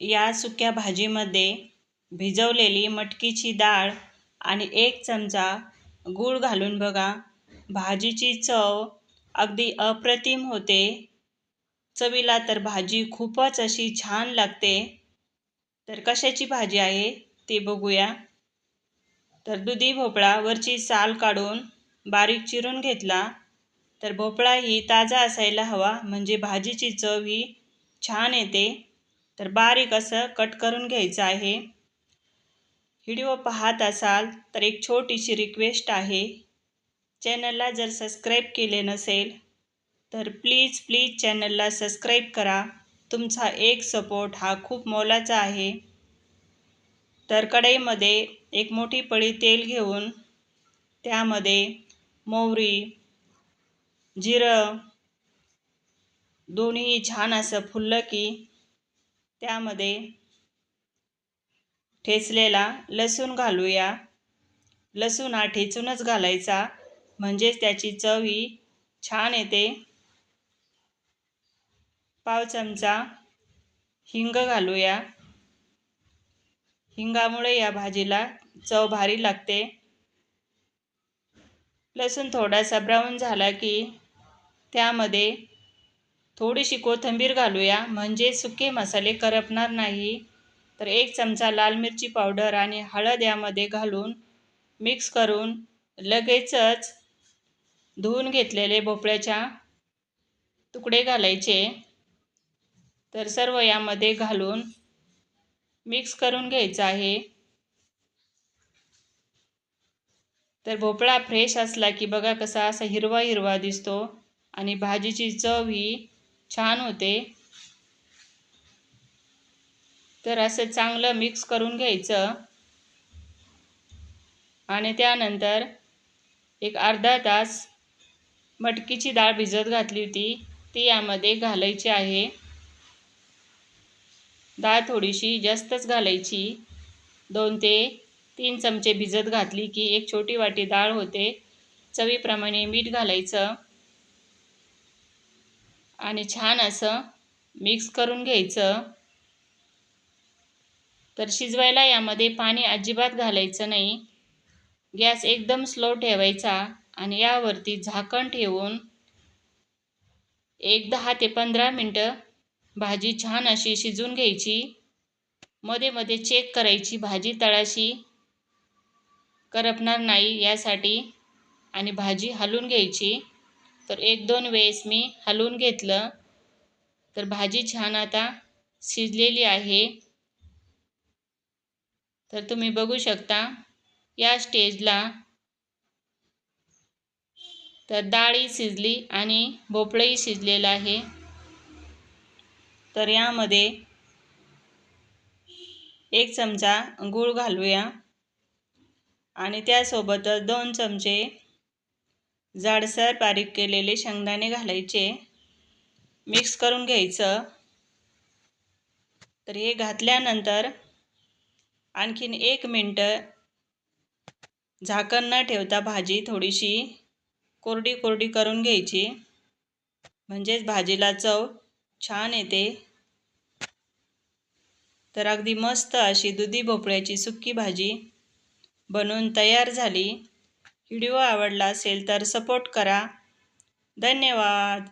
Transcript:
या सुक्या भाजीमध्ये भिजवलेली मटकीची डाळ आणि एक चमचा गूळ घालून बघा. भाजीची चव अगदी अप्रतिम होते. चवीला तर भाजी खूपच अशी छान लागते. तर कशाची भाजी आहे ते बघूया. तर दुधी भोपळा वरची साल काढून बारीक चिरून घेतला. तर भोपळा ही ताजा असायला हवा म्हणजे भाजीची चव ही छान येते. तर बारीक असं कट करून घ्यायचं आहे. व्हिडिओ पाहत असाल तर एक छोटीशी रिक्वेस्ट आहे. चॅनलला जर सबस्क्राईब केले नसेल तर प्लीज प्लीज चॅनलला सबस्क्राईब करा. तुमचा एक सपोर्ट हा खूप मोलाचा आहे. तर कढईमध्ये एक मोठी पळी तेल घेऊन त्यामध्ये मोहरी जिरं दोन्ही छान असं फुललं की त्यामध्ये ठेचलेला लसूण घालूया. लसूण हा ठेचूनच घालायचा. म्हणजेच त्याची चव ही छान येते. पाव चमचा हिंग घालूया. हिंगामुळे या भाजीला चव भारी लागते. लसूण थोडासा ब्राऊन झाला की त्यामध्ये थोडीशी कोथिंबीर घालूया. म्हणजे सुके मसाले करपणार नाही. तर एक चमचा लाल मिरची पावडर आणि हळद यामध्ये घालून मिक्स करून लगेचच धुवून घेतलेले भोपळ्याच्या तुकडे घालायचे. तर सर्व यामध्ये घालून मिक्स करून घ्यायचं आहे. तर भोपळा फ्रेश असला की बघा कसा असा हिरवा हिरवा दिसतो आणि भाजीची चव ही छान होते. तर असं चांगलं मिक्स करून घ्यायचं. आणि त्यानंतर एक अर्धा तास मटकीची डाळ भिजत घातली होती. ती यामध्ये घालायची आहे. डाळ थोडीशी जास्तच घालायची. दोन ते तीन चमचे भिजत घातली की एक छोटी वाटी डाळ होते. चवीप्रमाणे मीठ घालायचं. आणि छान असं मिक्स करून घ्यायचं. तर शिजवायला यामध्ये पाणी अजिबात घालायचं नाही. गॅस एकदम स्लो ठेवायचा आणि यावरती झाकण ठेवून एक दहा ते पंधरा मिनटं भाजी छान अशी शिजून घ्यायची. मध्ये मध्ये चेक करायची भाजी तळाशी. करपणार नाही यासाठी आणि भाजी हलवून घ्यायची. तर एक दोन वेळेस मी हलवून घेतलं. तर भाजी छान आता शिजलेली आहे. तर तुम्ही बघू शकता या स्टेजला तर डाळी शिजली आणि भोपळंही शिजलेलं आहे. तर यामध्ये एक चमचा गूळ घालूया आणि त्यासोबतच दोन चमचे जाडसर बारीक केलेले शेंगदाणे घालायचे. मिक्स करून घ्यायचं. तर हे घातल्यानंतर आणखीन एक मिनटं झाकण न ठेवता भाजी थोडीशी कोरडी कोरडी करून घ्यायची. म्हणजेच भाजीला चव छान येते. तर अगदी मस्त अशी दुधी भोपळ्याची सुक्की भाजी बनवून तयार झाली. व्हिडिओ आवडला असेल तर सपोर्ट करा. धन्यवाद.